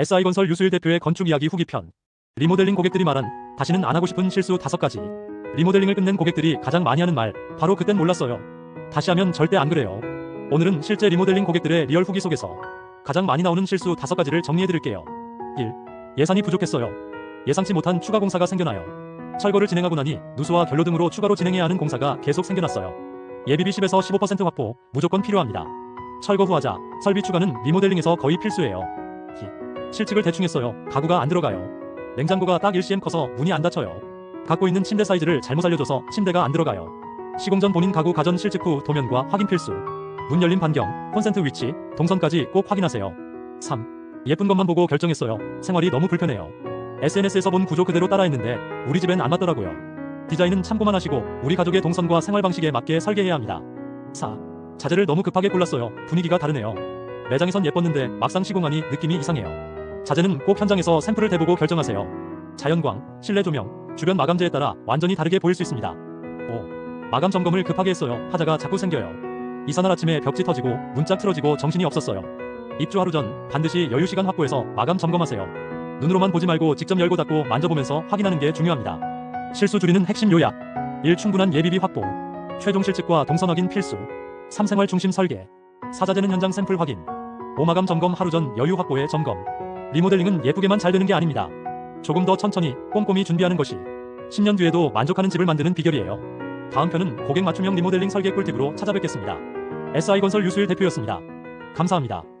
SI건설 유수일 대표의 건축 이야기 후기편. 리모델링 고객들이 말한 다시는 안 하고 싶은 실수 5가지. 리모델링을 끝낸 고객들이 가장 많이 하는 말, 바로 그땐 몰랐어요. 다시 하면 절대 안 그래요. 오늘은 실제 리모델링 고객들의 리얼 후기 속에서 가장 많이 나오는 실수 5가지를 정리해드릴게요. 1. 예산이 부족했어요. 예상치 못한 추가 공사가 생겨나요. 철거를 진행하고 나니 누수와 결로 등으로 추가로 진행해야 하는 공사가 계속 생겨났어요. 예비비 10에서 15% 확보 무조건 필요합니다. 철거 후 하자 설비 추가는 리모델링에서 거의 필수예요. 히. 실측을 대충 했어요. 가구가 안 들어가요. 냉장고가 딱 1cm 커서 문이 안 닫혀요. 갖고 있는 침대 사이즈를 잘못 알려줘서 침대가 안 들어가요. 시공 전 본인 가구 가전 실측 후 도면과 확인 필수. 문 열림 반경, 콘센트 위치, 동선까지 꼭 확인하세요. 3. 예쁜 것만 보고 결정했어요. 생활이 너무 불편해요. SNS에서 본 구조 그대로 따라했는데 우리 집엔 안 맞더라고요. 디자인은 참고만 하시고 우리 가족의 동선과 생활 방식에 맞게 설계해야 합니다. 4. 자재를 너무 급하게 골랐어요. 분위기가 다르네요. 매장에선 예뻤는데 막상 시공하니 느낌이 이상해요. 자재는 꼭 현장에서 샘플을 대보고 결정하세요. 자연광, 실내 조명, 주변 마감재에 따라 완전히 다르게 보일 수 있습니다. 5. 마감 점검을 급하게 했어요. 하자가 자꾸 생겨요. 이사날 아침에 벽지 터지고 문짝 틀어지고 정신이 없었어요. 입주 하루 전 반드시 여유 시간 확보해서 마감 점검하세요. 눈으로만 보지 말고 직접 열고 닫고 만져보면서 확인하는 게 중요합니다. 실수 줄이는 핵심 요약 1. 충분한 예비비 확보 최종 실측과 동선 확인 필수 3. 생활 중심 설계 사자재는 현장 샘플 확인 5. 마감 점검 하루 전 여유 확보의 점검 리모델링은 예쁘게만 잘 되는 게 아닙니다. 조금 더 천천히 꼼꼼히 준비하는 것이 10년 뒤에도 만족하는 집을 만드는 비결이에요. 다음 편은 고객 맞춤형 리모델링 설계 꿀팁으로 찾아뵙겠습니다. SI건설 유수일 대표였습니다. 감사합니다.